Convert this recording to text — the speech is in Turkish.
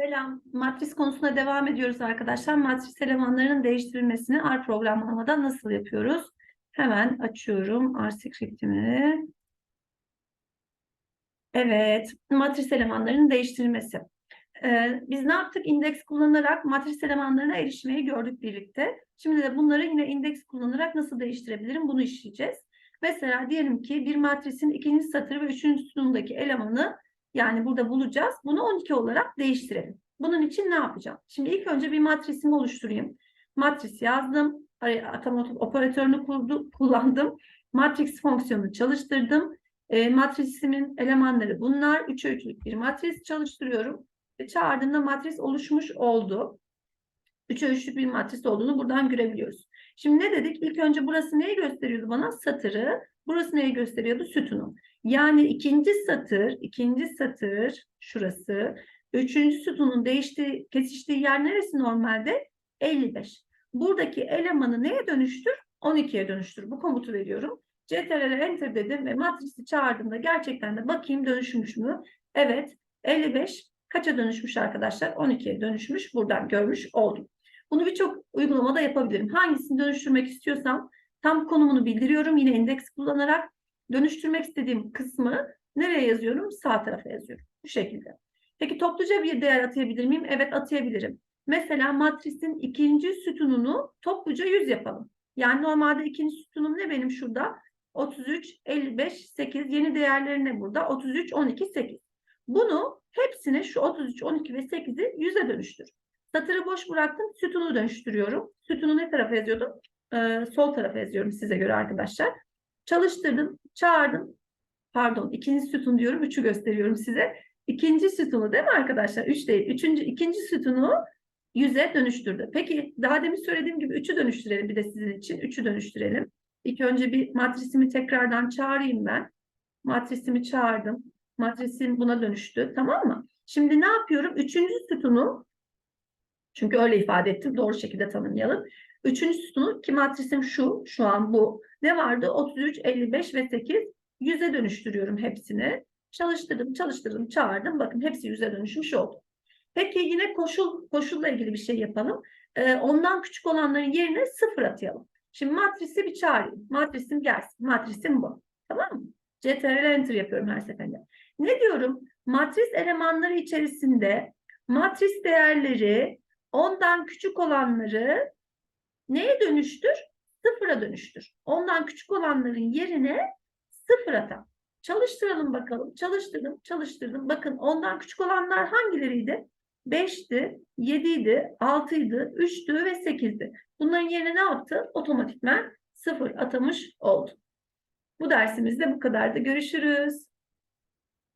Selam. Matris konusuna devam ediyoruz arkadaşlar. Matris elemanlarının değiştirilmesini R programlamada nasıl yapıyoruz? Hemen açıyorum R scriptimi. Evet, matris elemanlarının değiştirilmesi. Ee, biz ne yaptık? İndeks kullanarak matris elemanlarına erişmeyi gördük birlikte. Şimdi de bunları yine indeks kullanarak nasıl değiştirebilirim? Bunu işleyeceğiz. Mesela diyelim ki bir matrisin ikinci satırı ve üçüncü sütundaki elemanı yani burada bulacağız. Bunu 12 olarak değiştirelim. Bunun için ne yapacağım? Şimdi ilk önce bir matrisimi oluşturayım. Matris yazdım. Atama operatörünü kurdu, kullandım. Matrix fonksiyonunu çalıştırdım. E, matrisimin elemanları bunlar. 3'e 3'lük bir matris çalıştırıyorum. Ve çağırdığımda matris oluşmuş oldu. 3'e 3'lük bir matris olduğunu buradan görebiliyoruz. Şimdi ne dedik? İlk önce burası neyi gösteriyordu bana? Satırı. Burası neyi gösteriyordu? Sütunu. Yani ikinci satır, ikinci satır şurası. Üçüncü sütunun değiştiği, kesiştiği yer neresi normalde? 55. Buradaki elemanı neye dönüştür? 12'ye dönüştür. Bu komutu veriyorum. CTRL enter dedim ve matrisi çağırdığımda gerçekten de bakayım dönüşmüş mü? Evet. 55 kaça dönüşmüş arkadaşlar? 12'ye dönüşmüş. Buradan görmüş oldum. Bunu birçok uygulamada yapabilirim. Hangisini dönüştürmek istiyorsam tam konumunu bildiriyorum. Yine indeks kullanarak dönüştürmek istediğim kısmı nereye yazıyorum? Sağ tarafa yazıyorum. Bu şekilde. Peki topluca bir değer atayabilir miyim? Evet atayabilirim. Mesela matrisin ikinci sütununu topluca 100 yapalım. Yani normalde ikinci sütunum ne benim şurada? 33, 55, 8. Yeni değerleri ne burada? 33, 12, 8. Bunu hepsine şu 33, 12 ve 8'i 100'e dönüştür. Satırı boş bıraktım. Sütunu dönüştürüyorum. Sütunu ne tarafa yazıyordum? Ee, sol tarafa yazıyorum size göre arkadaşlar. Çalıştırdım, çağırdım. Pardon, ikinci sütun diyorum, üçü gösteriyorum size. İkinci sütunu değil mi arkadaşlar? Üç değil. Üçüncü, ikinci sütunu yüze dönüştürdü. Peki daha demin söylediğim gibi üçü dönüştürelim bir de sizin için. Üçü dönüştürelim. İlk önce bir matrisimi tekrardan çağırayım ben. Matrisimi çağırdım. Matrisim buna dönüştü. Tamam mı? Şimdi ne yapıyorum? Üçüncü sütunu çünkü öyle ifade ettim. Doğru şekilde tanımlayalım. Üçüncü sütunu ki matrisim şu. Şu an bu. Ne vardı? 33, 55 ve 8. 100'e dönüştürüyorum hepsini. Çalıştırdım, çalıştırdım, çağırdım. Bakın hepsi 100'e dönüşmüş oldu. Peki yine koşul koşulla ilgili bir şey yapalım. Ee, ondan küçük olanların yerine sıfır atayalım. Şimdi matrisi bir çağırayım. Matrisim gelsin. Matrisim bu. Tamam mı? CTRL Enter yapıyorum her seferinde. Ne diyorum? Matris elemanları içerisinde matris değerleri ondan küçük olanları neye dönüştür? Sıfıra dönüştür. Ondan küçük olanların yerine sıfır ata. Çalıştıralım bakalım. Çalıştırdım, çalıştırdım. Bakın ondan küçük olanlar hangileriydi? 5'ti, 7'ydi, 6'ydı, 3'tü ve 8'di. Bunların yerine ne yaptı? Otomatikman sıfır atamış oldu. Bu dersimizde bu kadardı. Görüşürüz.